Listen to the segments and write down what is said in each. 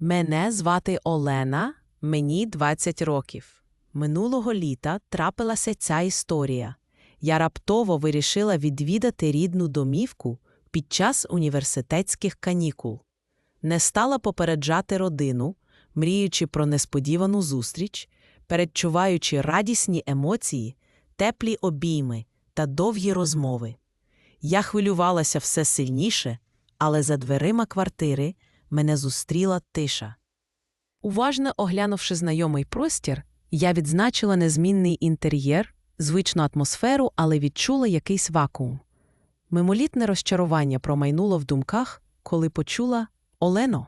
Мене звати Олена, мені 20 років. Минулого літа трапилася ця історія. Я раптово вирішила відвідати рідну домівку під час університетських канікул. Не стала попереджати родину, мріючи про несподівану зустріч, передчуваючи радісні емоції, теплі обійми та довгі розмови. Я хвилювалася все сильніше, але за дверима квартири мене зустріла тиша. Уважно оглянувши знайомий простір, я відзначила незмінний інтер'єр, звичну атмосферу, але відчула якийсь вакуум. Мимолітне розчарування промайнуло в думках, коли почула Олено.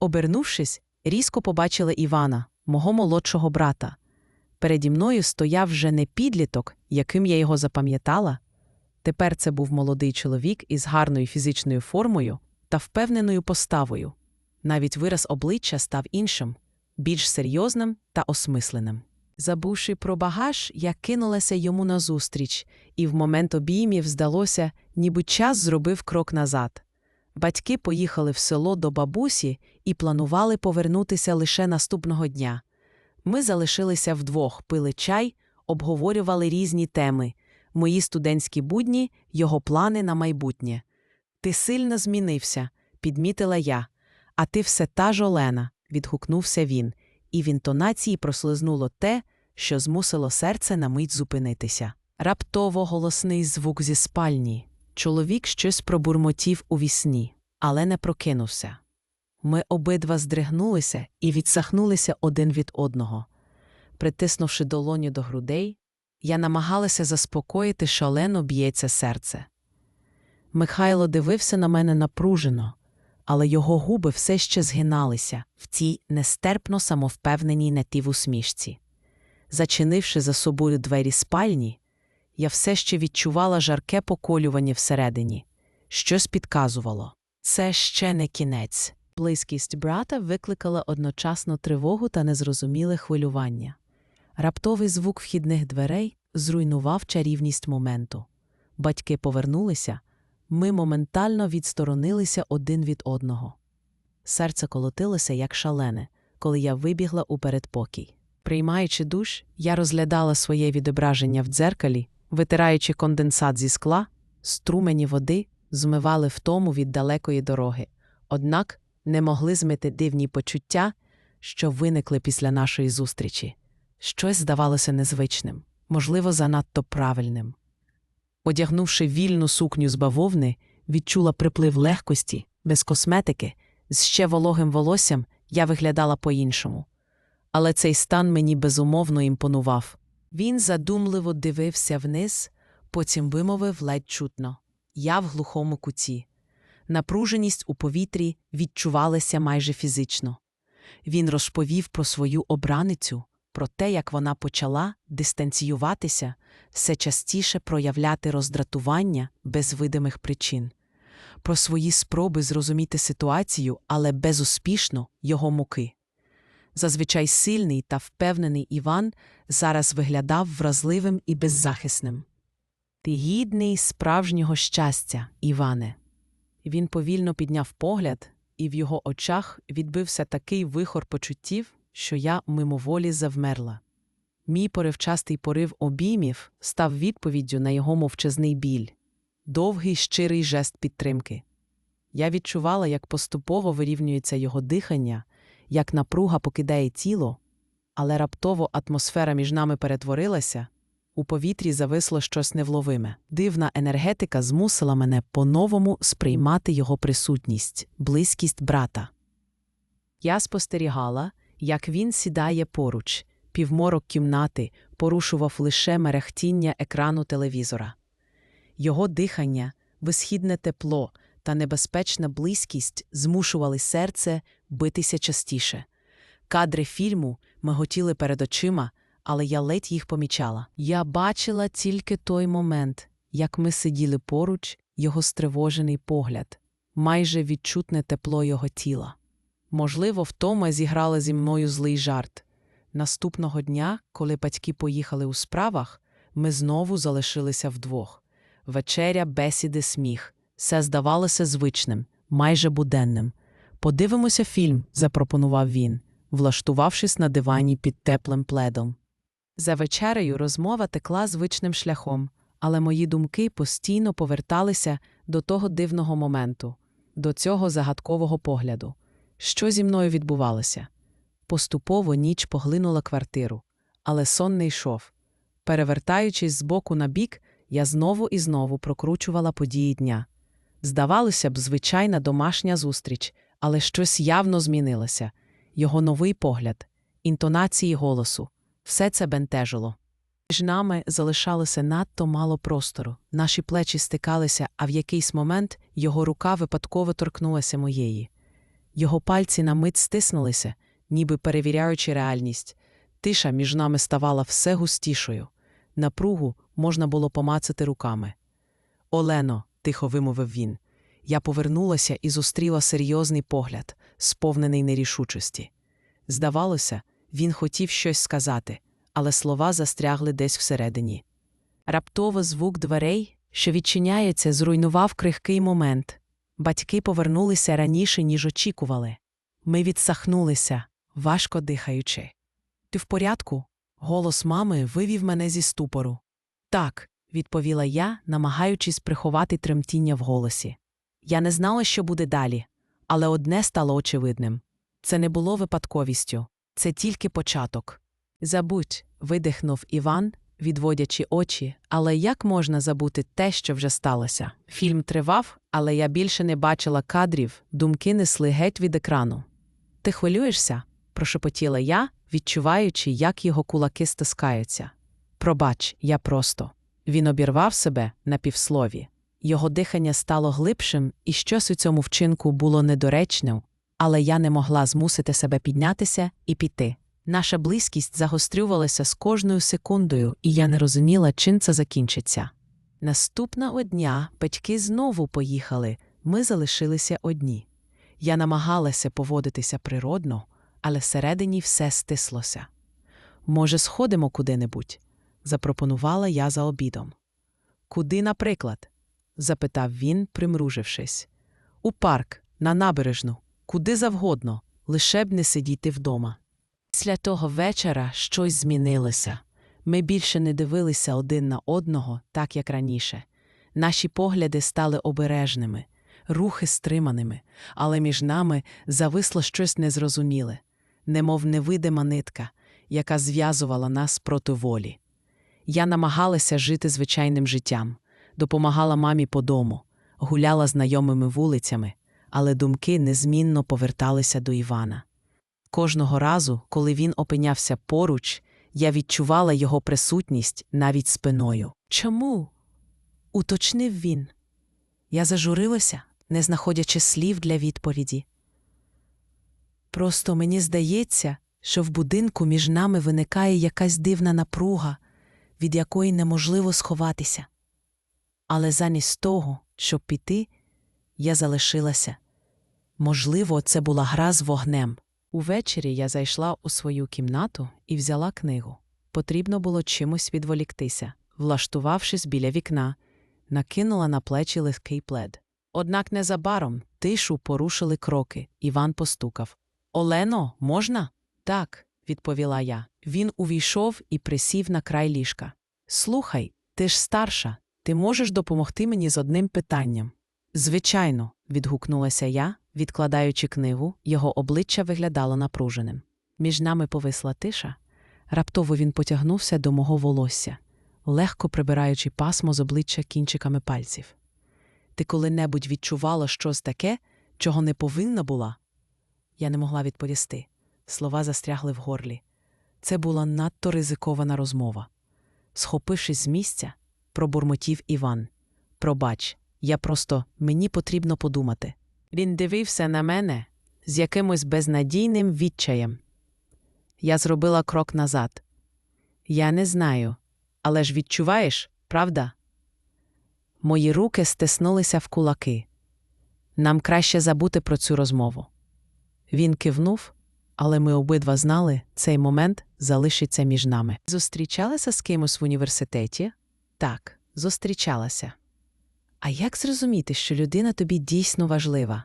Обернувшись, різко побачила Івана, мого молодшого брата. Переді мною стояв вже не підліток, яким я його запам'ятала. Тепер це був молодий чоловік із гарною фізичною формою та впевненою поставою. Навіть вираз обличчя став іншим, більш серйозним та осмисленим. Забувши про багаж, я кинулася йому назустріч, і в момент обіймів здалося, ніби час зробив крок назад. Батьки поїхали в село до бабусі і планували повернутися лише наступного дня. Ми залишилися вдвох, пили чай, обговорювали різні теми мої студентські будні, його плани на майбутнє. Ти сильно змінився, підмітила я. А ти все та ж Олена, відгукнувся він, і в інтонації прослизнуло те, що змусило серце на мить зупинитися. Раптово голосний звук зі спальні. Чоловік щось пробурмотів у вісні, але не прокинувся. Ми обидва здригнулися і відсахнулися один від одного. Притиснувши долоню до грудей, я намагалася заспокоїти шалено б'ється серце. Михайло дивився на мене напружено, але його губи все ще згиналися в цій нестерпно самовпевненій на тій усмішці. Зачинивши за собою двері спальні, я все ще відчувала жарке поколювання всередині. Щось підказувало. Це ще не кінець. Близькість брата викликала одночасно тривогу та незрозуміле хвилювання. Раптовий звук вхідних дверей зруйнував чарівність моменту. Батьки повернулися, ми моментально відсторонилися один від одного. Серце колотилося, як шалене, коли я вибігла у передпокій. Приймаючи душ, я розглядала своє відображення в дзеркалі, витираючи конденсат зі скла, струмені води змивали втому від далекої дороги, однак не могли змити дивні почуття, що виникли після нашої зустрічі. Щось здавалося незвичним, можливо, занадто правильним. Одягнувши вільну сукню з бавовни, відчула приплив легкості, без косметики, з ще вологим волоссям я виглядала по-іншому. Але цей стан мені безумовно імпонував. Він задумливо дивився вниз, потім вимовив ледь чутно я в глухому куті. Напруженість у повітрі відчувалася майже фізично. Він розповів про свою обраницю, про те, як вона почала дистанціюватися, все частіше проявляти роздратування без видимих причин, про свої спроби зрозуміти ситуацію, але безуспішно його муки. Зазвичай сильний та впевнений Іван зараз виглядав вразливим і беззахисним. Ти гідний справжнього щастя, Іване. Він повільно підняв погляд, і в його очах відбився такий вихор почуттів, що я мимоволі завмерла. Мій поривчастий порив обіймів став відповіддю на його мовчазний біль, довгий щирий жест підтримки. Я відчувала, як поступово вирівнюється його дихання, як напруга покидає тіло, але раптово атмосфера між нами перетворилася, у повітрі зависло щось невловиме. Дивна енергетика змусила мене по-новому сприймати його присутність, близькість брата. Я спостерігала, як він сідає поруч, півморок кімнати порушував лише мерехтіння екрану телевізора. Його дихання, висхідне тепло та небезпечна близькість змушували серце битися частіше. Кадри фільму миготіли перед очима, але я ледь їх помічала. Я бачила тільки той момент, як ми сиділи поруч, його стривожений погляд, майже відчутне тепло його тіла. Можливо, втома зіграла зі мною злий жарт. Наступного дня, коли батьки поїхали у справах, ми знову залишилися вдвох. Вечеря, бесіди, сміх. Все здавалося звичним, майже буденним. Подивимося фільм, запропонував він, влаштувавшись на дивані під теплим пледом. За вечерею розмова текла звичним шляхом, але мої думки постійно поверталися до того дивного моменту, до цього загадкового погляду. Що зі мною відбувалося? Поступово ніч поглинула квартиру, але сон не йшов. Перевертаючись з боку на бік, я знову і знову прокручувала події дня. Здавалося б, звичайна домашня зустріч, але щось явно змінилося його новий погляд, інтонації голосу все це бентежило. Між нами залишалося надто мало простору, наші плечі стикалися, а в якийсь момент його рука випадково торкнулася моєї. Його пальці на мить стиснулися, ніби перевіряючи реальність. Тиша між нами ставала все густішою. Напругу можна було помацати руками. Олено, тихо вимовив він. Я повернулася і зустріла серйозний погляд, сповнений нерішучості. Здавалося, він хотів щось сказати, але слова застрягли десь всередині. Раптово звук дверей, що відчиняється, зруйнував крихкий момент. Батьки повернулися раніше, ніж очікували. Ми відсахнулися, важко дихаючи. Ти в порядку? Голос мами вивів мене зі ступору. Так, відповіла я, намагаючись приховати тремтіння в голосі. Я не знала, що буде далі, але одне стало очевидним це не було випадковістю, це тільки початок. Забудь, видихнув Іван, відводячи очі, але як можна забути те, що вже сталося? Фільм тривав, але я більше не бачила кадрів, думки несли геть від екрану. Ти хвилюєшся? прошепотіла я, відчуваючи, як його кулаки стискаються. Пробач, я просто. Він обірвав себе на півслові. Його дихання стало глибшим, і щось у цьому вчинку було недоречним, але я не могла змусити себе піднятися і піти. Наша близькість загострювалася з кожною секундою, і я не розуміла, чим це закінчиться. Наступного дня батьки знову поїхали, ми залишилися одні. Я намагалася поводитися природно, але всередині все стислося. Може, сходимо куди-небудь? запропонувала я за обідом. Куди, наприклад? запитав він, примружившись. У парк, на набережну, куди завгодно, лише б не сидіти вдома. Після того вечора щось змінилося. Ми більше не дивилися один на одного, так як раніше. Наші погляди стали обережними, рухи стриманими, але між нами зависло щось незрозуміле, немов невидима нитка, яка зв'язувала нас проти волі. Я намагалася жити звичайним життям, допомагала мамі по дому, гуляла знайомими вулицями, але думки незмінно поверталися до Івана. Кожного разу, коли він опинявся поруч, я відчувала його присутність навіть спиною. Чому? уточнив він. Я зажурилася, не знаходячи слів для відповіді. Просто мені здається, що в будинку між нами виникає якась дивна напруга, від якої неможливо сховатися. Але замість того, щоб піти, я залишилася. Можливо, це була гра з вогнем. Увечері я зайшла у свою кімнату і взяла книгу. Потрібно було чимось відволіктися, влаштувавшись біля вікна, накинула на плечі легкий плед. Однак незабаром тишу порушили кроки. Іван постукав. Олено, можна? Так, відповіла я. Він увійшов і присів на край ліжка. Слухай, ти ж старша, ти можеш допомогти мені з одним питанням. Звичайно, відгукнулася я, відкладаючи книгу, його обличчя виглядало напруженим. Між нами повисла тиша. Раптово він потягнувся до мого волосся, легко прибираючи пасмо з обличчя кінчиками пальців. Ти коли-небудь відчувала щось таке, чого не повинна була? Я не могла відповісти. Слова застрягли в горлі. Це була надто ризикована розмова. Схопившись з місця, пробурмотів Іван. Пробач, я просто мені потрібно подумати. Він дивився на мене з якимось безнадійним відчаєм. Я зробила крок назад. Я не знаю, але ж відчуваєш, правда? Мої руки стиснулися в кулаки. Нам краще забути про цю розмову. Він кивнув, але ми обидва знали, цей момент залишиться між нами. Зустрічалася з кимось в університеті? Так, зустрічалася. А як зрозуміти, що людина тобі дійсно важлива?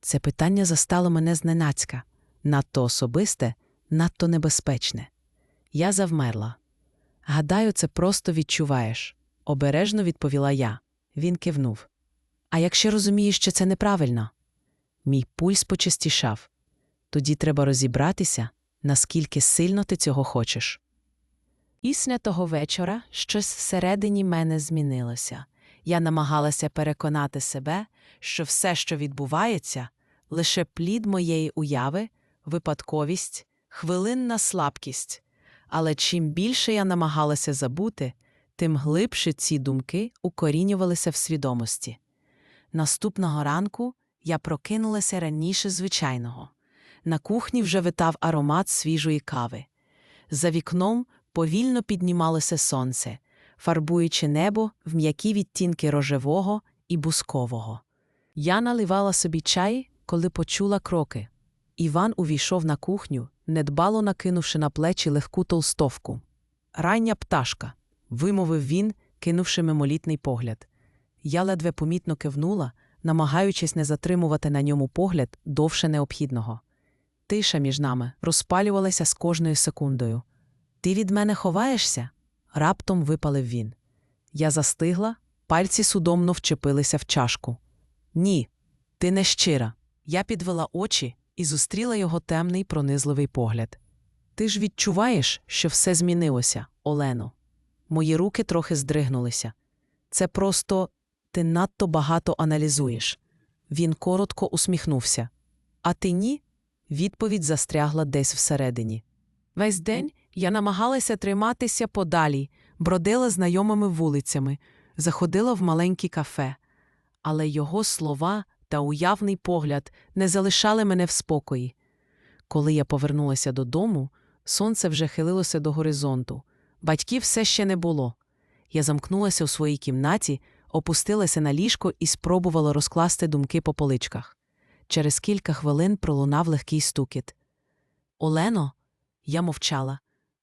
Це питання застало мене зненацька. Надто особисте, надто небезпечне. Я завмерла. Гадаю, це просто відчуваєш, обережно відповіла я. Він кивнув. А якщо розумієш, що це неправильно? Мій пульс почастішав. Тоді треба розібратися, наскільки сильно ти цього хочеш. Після того вечора щось всередині мене змінилося. Я намагалася переконати себе, що все, що відбувається, лише плід моєї уяви, випадковість, хвилинна слабкість. Але чим більше я намагалася забути, тим глибше ці думки укорінювалися в свідомості. Наступного ранку я прокинулася раніше звичайного. На кухні вже витав аромат свіжої кави. За вікном повільно піднімалося сонце, фарбуючи небо в м'які відтінки рожевого і бускового. Я наливала собі чай, коли почула кроки. Іван увійшов на кухню, недбало накинувши на плечі легку толстовку. Рання пташка, вимовив він, кинувши мимолітний погляд. Я ледве помітно кивнула, намагаючись не затримувати на ньому погляд довше необхідного. Тиша між нами розпалювалася з кожною секундою. Ти від мене ховаєшся? Раптом випалив він. Я застигла, пальці судомно вчепилися в чашку. Ні, ти не щира. Я підвела очі і зустріла його темний пронизливий погляд. Ти ж відчуваєш, що все змінилося, Олено. Мої руки трохи здригнулися. Це просто ти надто багато аналізуєш. Він коротко усміхнувся. А ти ні? Відповідь застрягла десь всередині. Весь день я намагалася триматися подалі, бродила знайомими вулицями, заходила в маленькі кафе, але його слова та уявний погляд не залишали мене в спокої. Коли я повернулася додому, сонце вже хилилося до горизонту. Батьків все ще не було. Я замкнулася у своїй кімнаті, опустилася на ліжко і спробувала розкласти думки по поличках. Через кілька хвилин пролунав легкий стукіт. Олено, я мовчала.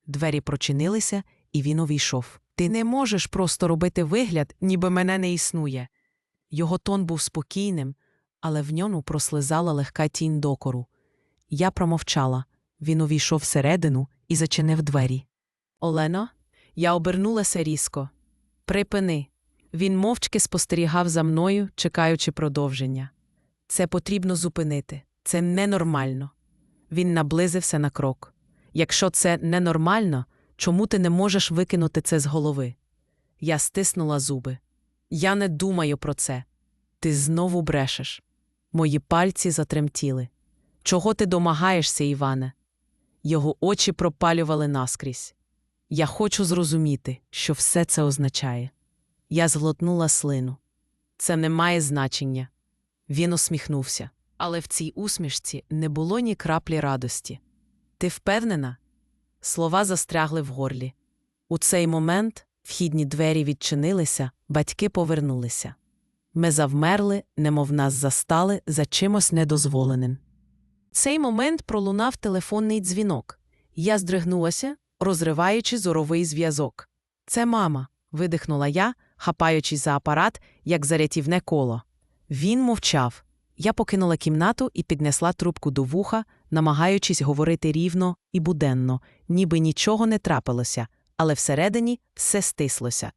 Двері прочинилися, і він увійшов. Ти не можеш просто робити вигляд, ніби мене не існує. Його тон був спокійним, але в ньому прослизала легка тінь докору. Я промовчала. Він увійшов всередину і зачинив двері. Олено, я обернулася різко. Припини. Він мовчки спостерігав за мною, чекаючи продовження. Це потрібно зупинити. Це ненормально. Він наблизився на крок. Якщо це ненормально, чому ти не можеш викинути це з голови? Я стиснула зуби. Я не думаю про це. Ти знову брешеш. Мої пальці затремтіли. Чого ти домагаєшся, Іване? Його очі пропалювали наскрізь. Я хочу зрозуміти, що все це означає. Я зглотнула слину. Це не має значення. Він усміхнувся, але в цій усмішці не було ні краплі радості. Ти впевнена? Слова застрягли в горлі. У цей момент вхідні двері відчинилися, батьки повернулися. Ми завмерли, немов нас застали за чимось недозволеним. Цей момент пролунав телефонний дзвінок. Я здригнулася, розриваючи зоровий зв'язок. Це мама, видихнула я, хапаючись за апарат, як за рятівне коло. Він мовчав. Я покинула кімнату і піднесла трубку до вуха, намагаючись говорити рівно і буденно, ніби нічого не трапилося, але всередині все стислося.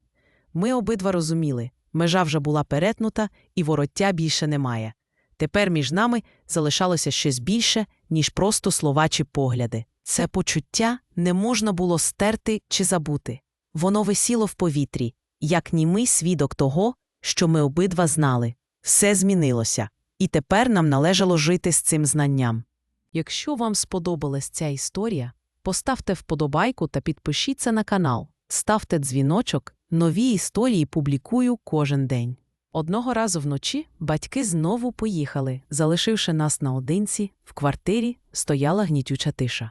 Ми обидва розуміли межа вже була перетнута, і вороття більше немає. Тепер між нами залишалося щось більше, ніж просто слова чи погляди. Це почуття не можна було стерти чи забути. Воно висіло в повітрі, як німий свідок того, що ми обидва знали. Все змінилося, і тепер нам належало жити з цим знанням. Якщо вам сподобалась ця історія, поставте вподобайку та підпишіться на канал, ставте дзвіночок, нові історії публікую кожен день. Одного разу вночі батьки знову поїхали, залишивши нас наодинці, в квартирі стояла гнітюча тиша.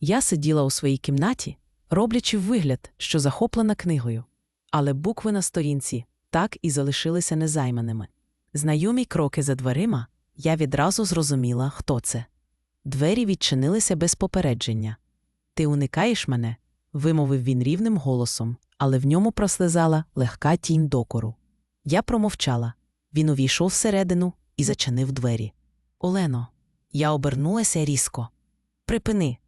Я сиділа у своїй кімнаті, роблячи вигляд, що захоплена книгою, але букви на сторінці так і залишилися незайманими. Знайомі кроки за дверима, я відразу зрозуміла, хто це. Двері відчинилися без попередження. Ти уникаєш мене? вимовив він рівним голосом, але в ньому прослизала легка тінь докору. Я промовчала. Він увійшов всередину і зачинив двері. Олено, я обернулася різко. Припини.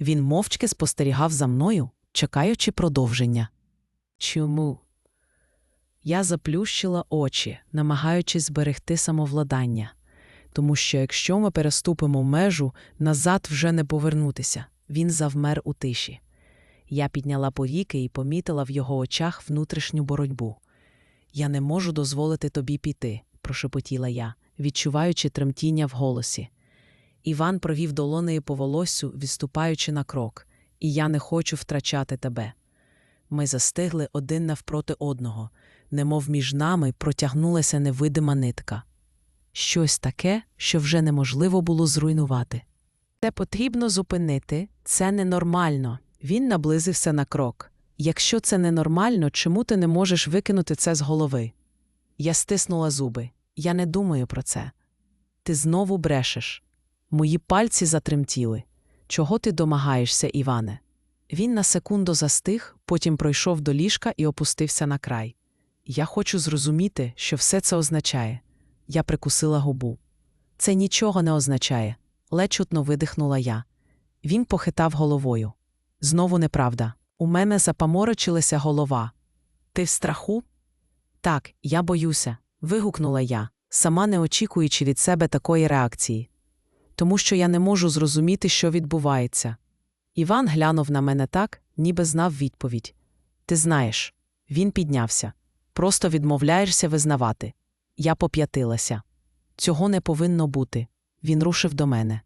Він мовчки спостерігав за мною, чекаючи продовження. Чому? Я заплющила очі, намагаючись зберегти самовладання, тому що якщо ми переступимо межу, назад вже не повернутися. Він завмер у тиші. Я підняла повіки і помітила в його очах внутрішню боротьбу. Я не можу дозволити тобі піти, прошепотіла я, відчуваючи тремтіння в голосі. Іван провів долонею по волоссю, відступаючи на крок, і я не хочу втрачати тебе. Ми застигли один навпроти одного, немов між нами протягнулася невидима нитка. Щось таке, що вже неможливо було зруйнувати. Це потрібно зупинити, це ненормально. Він наблизився на крок. Якщо це ненормально, чому ти не можеш викинути це з голови? Я стиснула зуби. Я не думаю про це. Ти знову брешеш. Мої пальці затремтіли. Чого ти домагаєшся, Іване? Він на секунду застиг, потім пройшов до ліжка і опустився на край. Я хочу зрозуміти, що все це означає. Я прикусила губу. Це нічого не означає, ледь чутно видихнула я. Він похитав головою. Знову неправда. У мене запаморочилася голова. Ти в страху? Так, я боюся, вигукнула я, сама не очікуючи від себе такої реакції. Тому що я не можу зрозуміти, що відбувається. Іван глянув на мене так, ніби знав відповідь. Ти знаєш, він піднявся. Просто відмовляєшся визнавати. Я поп'ятилася. Цього не повинно бути. Він рушив до мене.